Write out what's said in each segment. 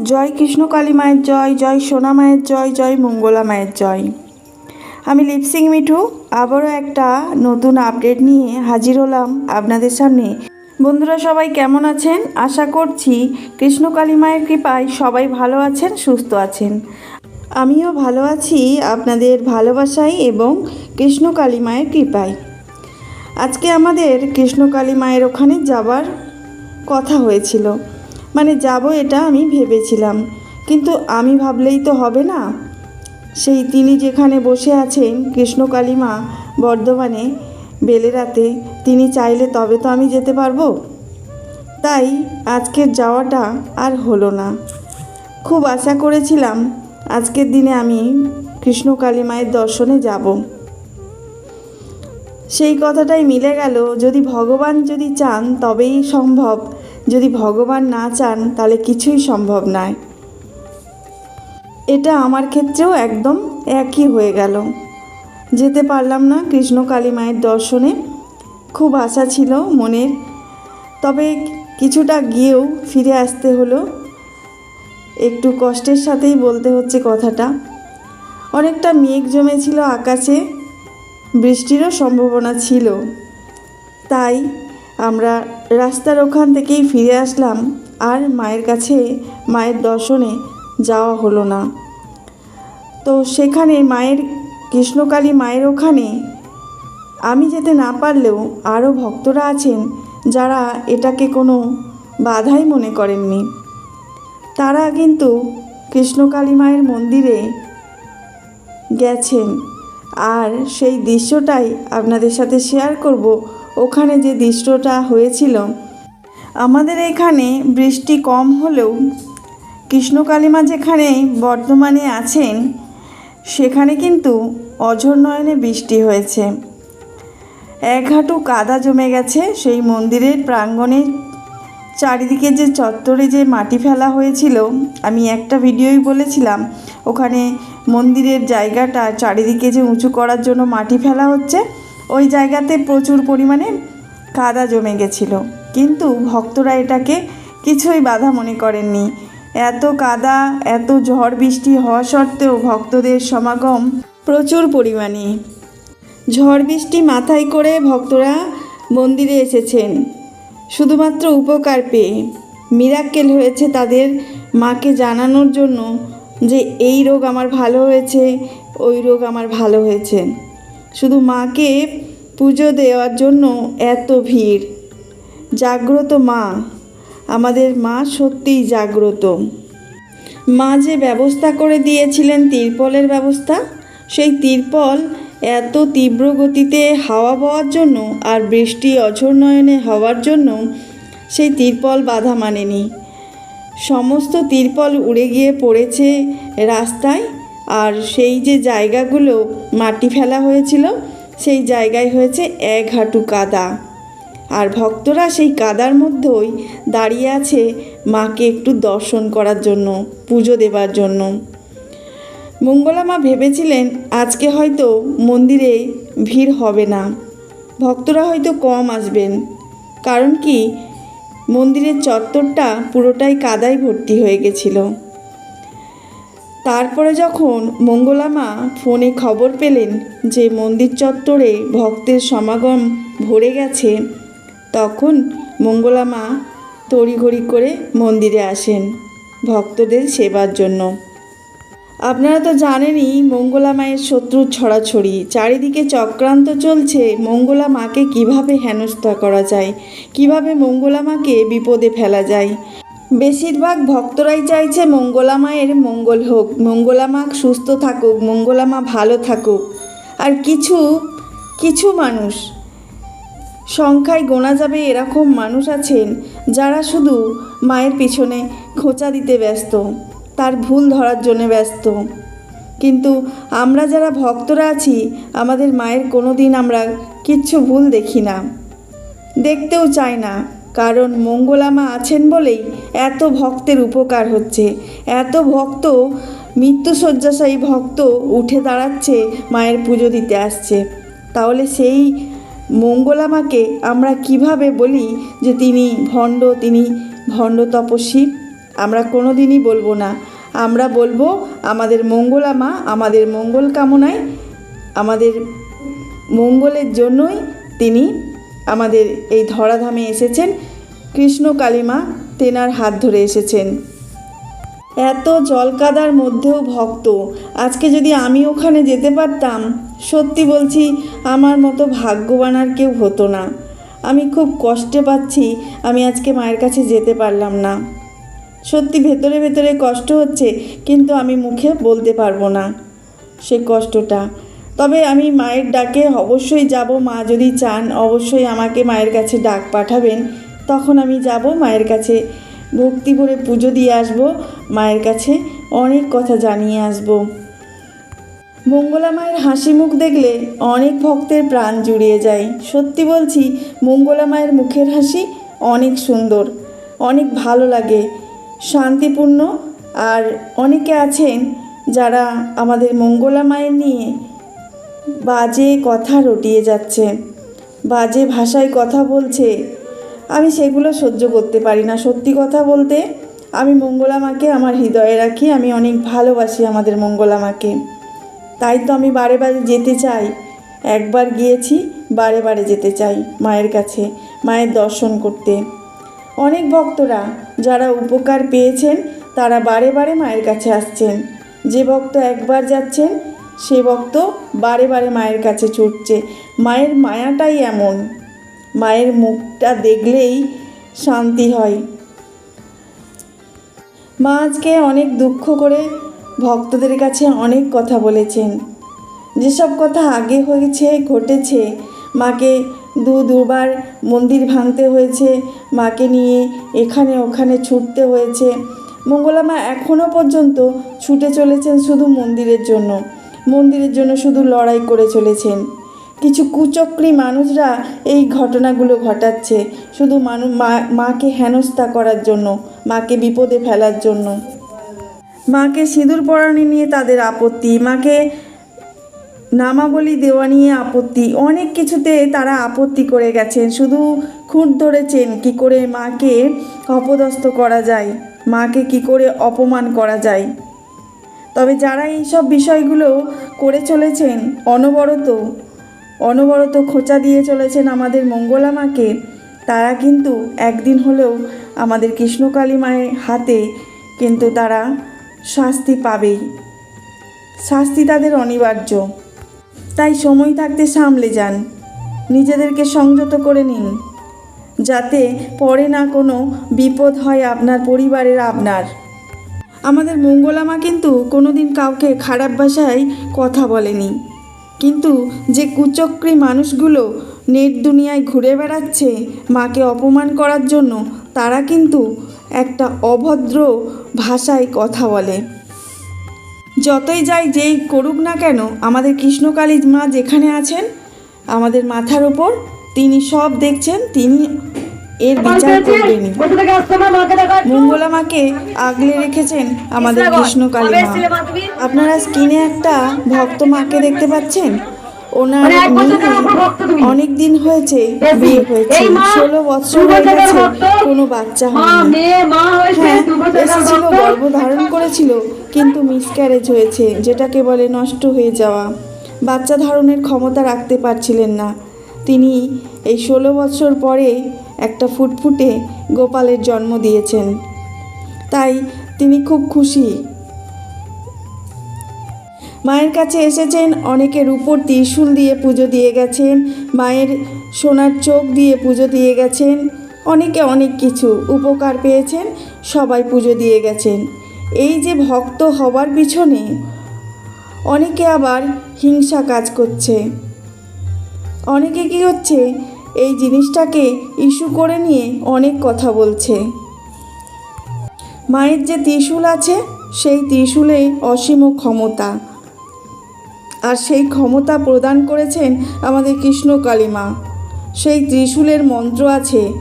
জয় কৃষ্ণ কালী মায়ের জয় জয় সোনা মায়ের জয় জয় মঙ্গলা মায়ের জয়। আমি লিপসিং মিঠু, আবারও একটা নতুন আপডেট নিয়ে হাজির হলাম আপনাদের সামনে। বন্ধুরা সবাই কেমন আছেন? আশা করছি কৃষ্ণ কালী মায়ের কৃপায় সবাই ভালো আছেন, সুস্থ আছেন। আমিও ভালো আছি আপনাদের ভালোবাসায় এবং কৃষ্ণ কালী মায়ের কৃপায়। আজকে আমাদের কৃষ্ণ কালী মায়ের ওখানে যাবার কথা হয়েছিল। মানে যাব এটা আমি ভেবেছিলাম। কিন্তু আমি ভাবলেই তো হবে না। সেই তিনি যেখানে বসে আছেন কৃষ্ণ কালীমা বর্ধমানে বেলেরাতে, তিনি চাইলে তবে তো আমি যেতে পারব। তাই আজকের যাওয়াটা আর হলো না। খুব আশা করেছিলাম আজকের দিনে আমি কৃষ্ণ কালী মায়ের দর্শনে যাব। সেই কথাটাই মিলে গেল, যদি ভগবান যদি চান তবেই সম্ভব। যদি ভগবান না চান, তাহলে কিছুই সম্ভব নয়। এটা আমার ক্ষেত্রেও একদম একই হয়ে গেল। যেতে পারলাম না কৃষ্ণ কালী মায়ের দর্শনে। খুব আশা ছিল মনের। তবে কিছুটা গিয়েও ফিরে আসতে হলো। একটু কষ্টের সাথেই বলতে হচ্ছে কথাটা। অনেকটা মেঘ জমেছিল আকাশে। বৃষ্টিরও সম্ভাবনা ছিল। তাই আমরা রাস্তার ওখান থেকেই ফিরে আসলাম আর মায়ের কাছে, মায়ের দর্শনে যাওয়া হলো না। তো সেখানে মায়ের, কৃষ্ণকালী মায়ের ওখানে আমি যেতে না পারলেও আরও ভক্তরা আছেন যারা এটাকে কোনো বাধাই মনে করেননি। তারা কিন্তু কৃষ্ণকালী মায়ের মন্দিরে গেছেন। আর সেই দৃশ্যটাই আপনাদের সাথে শেয়ার করব ওখানে যে দৃশ্যটা হয়েছিল, আমাদের এখানে বৃষ্টি কম হলেও কৃষ্ণকালীমা যেখানে বর্তমানে আছেন, সেখানে কিন্তু অঝর নয়নে বৃষ্টি হয়েছে। এক হাঁটু কাদা জমে গেছে সেই মন্দিরের প্রাঙ্গণে। চারিদিকে যে চত্বরে যে মাটি ফেলা হয়েছিল, আমি একটা ভিডিওই বলেছিলাম, ওখানে মন্দিরের জায়গাটা চারিদিকে যে উঁচু করার জন্য মাটি ফেলা হচ্ছে ওই জায়গাতে প্রচুর পরিমাণে কাদা জমে গেছিল। কিন্তু ভক্তরা এটাকে কিছুই বাধা মনে করেননি। এত কাদা, এত ঝড় বৃষ্টি হওয়া সত্ত্বেও ভক্তদের সমাগম প্রচুর পরিমাণে। ঝড় বৃষ্টি মাথায় করে ভক্তরা মন্দিরে এসেছেন। শুধুমাত্র উপকার পেয়ে। মিরাক্কেল হয়েছে তাদের মাকে জানানোর জন্য যে, এই রোগ আমার ভালো হয়েছে, ওই রোগ আমার ভালো হয়েছে। শুধু মাকে পুজো দেওয়ার জন্য এত ভিড়। জাগ্রত মা, আমাদের মা সত্যিই জাগ্রত। মা যে ব্যবস্থা করে দিয়েছিলেন তিরপলের ব্যবস্থা, সেই তিরপল এত তীব্র গতিতে হাওয়া বওয়ার জন্য আর বৃষ্টি অঝর হওয়ার জন্য সেই তিরপল বাধা মানেনি। সমস্ত তিরপল উড়ে গিয়ে পড়েছে রাস্তায় আর সেই যে জায়গাগুলো মাটি ফেলা হয়েছিল, সেই জায়গায় হয়েছে এক হাঁটু কাদা। আর ভক্তরা সেই কাদার মধ্যেই দাঁড়িয়ে আছে মাকে একটু দর্শন করার জন্য, পুজো দেবার জন্য। মঙ্গলা মা ভেবেছিলেন, আজকে হয়তো মন্দিরে ভিড় হবে না। ভক্তরা হয়তো কম আসবেন। কারণ কি, মন্দিরের চত্বরটা পুরোটাই কাদায় ভর্তি হয়ে গেছিল। তারপরে যখন মঙ্গলামা ফোনে খবর পেলেন যে মন্দির চত্বরে ভক্তের সমাগম ভরে গেছে, তখন মঙ্গলামা তড়িঘড়ি করে মন্দিরে আসেন ভক্তদের সেবার জন্য। আপনারা তো জানেনই মঙ্গলা মায়ের শত্রুর ছড়াছড়ি। চারিদিকে চক্রান্ত চলছে, মঙ্গলা মাকে কীভাবে হেনস্থা করা যায়? কীভাবে মঙ্গলা মাকে বিপদে ফেলা যায়? বেশিরভাগ ভক্তরাই চাইছে মঙ্গলা মায়ের মঙ্গল হোক, মঙ্গলা মা সুস্থ থাকুক, মঙ্গলা মা ভালো থাকুক। আর কিছু কিছু মানুষ, সংখ্যায় গোনা যাবে এরকম মানুষ আছেন যারা শুধু মায়ের পিছনে খোঁচা দিতে ব্যস্ত, তার ভুল ধরার জন্য ব্যস্ত। কিন্তু আমরা যারা ভক্তরা আছি, আমাদের মায়ের কোনো দিন আমরা কিচ্ছু ভুল দেখি না, দেখতেও চাই না। কারণ মঙ্গলামা আছেন বলেই এত ভক্তের উপকার হচ্ছে। এত ভক্ত, মৃত্যুশয্যাশায়ী ভক্ত উঠে দাঁড়াচ্ছে, মায়ের পুজো দিতে আসছে। তাহলে সেই মঙ্গলামাকে আমরা কীভাবে বলি যে তিনি ভণ্ড তিনি ভণ্ড তপস্বী? আমরা কোনো দিনই বলব না। আমরা বলব, আমাদের মঙ্গলামা আমাদের মঙ্গল কামনায়, আমাদের মঙ্গলের জন্যই তিনি আমাদের এই ধরাধামে এসেছেন কৃষ্ণ কালীমা তেনার হাত ধরে এসেছেন। এত জলকাদার মধ্যেও ভক্ত, আজকে যদি আমি ওখানে যেতে পারতাম, সত্যি বলছি আমার মতো ভাগ্যবান আর কেউ হতো না। আমি খুব কষ্টে পাচ্ছি, আমি আজকে মায়ের কাছে যেতে পারলাম না। সত্যি ভেতরে ভেতরে কষ্ট হচ্ছে, কিন্তু আমি মুখে বলতে পারব না। সেই কষ্টটা তবে আমি মায়ের ডাকে অবশ্যই যাব। মা যদি চান, অবশ্যই আমাকে মায়ের কাছে ডাক পাঠাবেন। তখন আমি যাব মায়ের কাছে। ভক্তি ভরে পুজো দিয়ে আসব, মায়ের কাছে অনেক কথা জানিয়ে আসব। মঙ্গলা মায়ের হাসি মুখ দেখলে অনেক ভক্তের প্রাণ জুড়িয়ে যায়। সত্যি বলছি, মঙ্গলা মায়ের মুখের হাসি অনেক সুন্দর, অনেক ভালো লাগে। শান্তিপূর্ণ আর অনেকে আছেন যারা আমাদের মঙ্গলা মায়ের নিয়ে বাজে কথা রটিয়ে যাচ্ছে। বাজে ভাষায় কথা বলছে। আমি সেগুলো সহ্য করতে পারি না। সত্যি কথা বলতে, আমি মঙ্গলা মাকে আমার হৃদয়ে রাখি। আমি অনেক ভালোবাসি আমাদের মঙ্গলা মাকে। তাই তো আমি বারে বারে যেতে চাই। একবার গিয়েছি, বারে বারে যেতে চাই মায়ের কাছে, মায়ের দর্শন করতে। অনেক ভক্তরা যারা উপকার পেয়েছেন, তারা বারে বারে মায়ের কাছে আসছেন। যে ভক্ত একবার যাচ্ছেন সে ভক্ত বারে বারে মায়ের কাছে ছুটছে। মায়ের মায়াটাই এমন। মায়ের মুখটা দেখলেই শান্তি হয়। মা আজকে অনেক দুঃখ করে ভক্তদের কাছে অনেক কথা বলেছেন। যেসব কথা আগে হয়েছে, ঘটেছে, মাকে দু দুবার মন্দির ভাঙতে হয়েছে, মাকে নিয়ে এখানে ওখানে ছুটতে হয়েছে। মঙ্গলা মা এখনও পর্যন্ত ছুটে চলেছেন শুধু মন্দিরের জন্য। মন্দিরের জন্য শুধু লড়াই করে চলেছেন। কিছু কুচক্রী মানুষরা এই ঘটনাগুলো ঘটাচ্ছে শুধু মানুষ মাকে হেনস্থা করার জন্য, মাকে বিপদে ফেলার জন্য। মাকে সিঁদুর পরানি নিয়ে তাদের আপত্তি, মাকে নামাবলি দেওয়া নিয়ে আপত্তি, অনেক কিছুতে তারা আপত্তি করে গেছেন। শুধু খুঁট ধরেছেন কি করে মাকে অপদস্থ করা যায়, মাকে কি করে অপমান করা যায়। তবে যারা এইসব বিষয়গুলো করে চলেছেন, অনবরত অনবরত খোঁচা দিয়ে চলেছেন আমাদের মঙ্গলা মাকে, তারা কিন্তু একদিন হলেও আমাদের কৃষ্ণকালী মায়ের হাতে কিন্তু তারা শাস্তি পাবেই। শাস্তি তাদের অনিবার্য। তাই সময় থাকতে সামলে যান। নিজেদেরকে সংযত করে নিন। যাতে পরে না কোনো বিপদ হয় আপনার পরিবারের আপনার। আমাদের মঙ্গলামা কিন্তু কোনোদিন কাউকে খারাপ ভাষায় কথা বলেনি। কিন্তু যে কুচক্রী মানুষগুলো নেট দুনিয়ায় ঘুরে বেড়াচ্ছে, মাকে অপমান করার জন্য, তারা কিন্তু একটা অভদ্র ভাষায় কথা বলে। যতই যাই যেই করুক না কেন, আমাদের কৃষ্ণকালী মা যেখানে আছেন, আমাদের মাথার ওপর তিনি সব দেখছেন, তিনি এর বিচার একটু? মঙ্গলা মাকে আগলে রেখেছেন আমাদের। কৃষ্ণকালী মা? আপনারা স্ক্রিনে একটা ভক্ত মাকে দেখতে পাচ্ছেন ওনার মানে। অনেক দিন হয়েছে বিয়ে হয়েছে ষোলো বছর হয়ে গেছে কোনো বাচ্চা হয়নি হ্যাঁ এসেছিল। গর্ভধারণ করেছিল কিন্তু মিসক্যারেজ হয়েছে যেটাকে বলে নষ্ট হয়ে যাওয়া বাচ্চা ধারণের ক্ষমতা রাখতে পারছিলেন না তিনি এই ষোলো বছর পরে একটা ফুটফুটে গোপালের জন্ম দিয়েছেন। তাই তিনি খুব খুশি। মায়ের কাছে এসেছেন, অনেকের উপর ত্রিশূল দিয়ে পুজো দিয়ে গেছেন, মায়ের সোনার চোখ দিয়ে পুজো দিয়ে গেছেন, অনেকে অনেক কিছু উপকার পেয়েছেন, সবাই পুজো দিয়ে গেছেন। এই যে ভক্ত হবার পিছনে অনেকে আবার হিংসা কাজ করছে। অনেকে কি হচ্ছে, এই জিনিসটাকে ইস্যু করে নিয়ে অনেক কথা বলছে। মায়ের যে ত্রিশূল আছে, সেই ত্রিশূলে অসীম ক্ষমতা। আর সেই ক্ষমতা প্রদান করেছেন আমাদের কৃষ্ণ কালীমা। সেই ত্রিশূলের মন্ত্র আছে,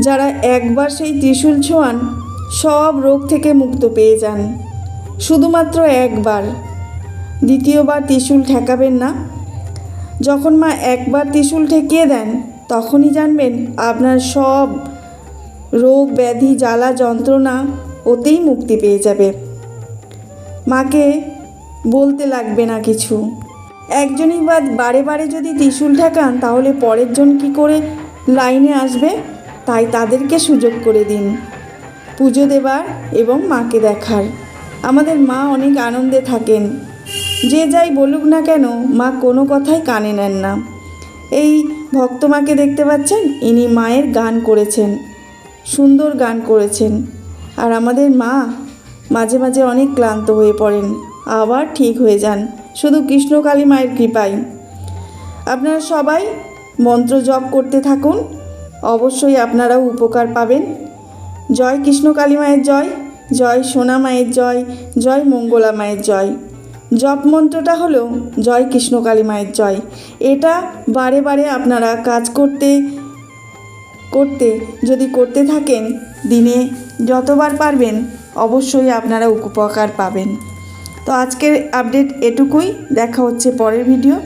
যারা একবার সেই ত্রিশূল ছোঁয়ান, সব রোগ থেকে মুক্ত পেয়ে যান। শুধুমাত্র একবার। দ্বিতীয়বার ত্রিশূল ঠেকাবেন না যখন মা একবার ত্রিশূল ঠেকিয়ে দেন, তখনই জানবেন আপনার সব রোগ, ব্যাধি, জ্বালা, যন্ত্রণা ওতেই মুক্তি পেয়ে যাবে। মাকে বলতে লাগবে না কিছু। একজনই বাদ বারে বারে যদি ত্রিশুল ঠেকান, তাহলে পরের জন কী করে লাইনে আসবে? তাই তাদেরকে সুযোগ করে দিন। পুজো দেবার এবং মাকে দেখার। আমাদের মা অনেক আনন্দে থাকেন। যে যাই বলুক না কেন, মা কোনো কথাই কানে নেন না। এই ভক্তমাকে দেখতে পাচ্ছেন, ইনি মায়ের গান করেছেন, সুন্দর গান করেছেন। আর আমাদের মা মাঝে মাঝে অনেক ক্লান্ত হয়ে পড়েন, আবার ঠিক হয়ে যান। শুধু কৃষ্ণকালী মায়ের কৃপাই আপনারা সবাই মন্ত্র জপ করতে থাকুন, অবশ্যই আপনারাও উপকার পাবেন। জয় কৃষ্ণকালী মায়ের জয় জয় সোনা মায়ের জয় জয় মঙ্গলা মায়ের জয়। জপ মন্ত্রটা হলো, জয় কৃষ্ণ কালী মায়ের জয়। এটা বারে বারে আপনারা কাজ করতে করতে যদি করতে থাকেন, দিনে যতবার পারবেন অবশ্যই আপনারা উপকার পাবেন। তো আজকের আপডেট এটুকুই। দেখা হচ্ছে পরের ভিডিও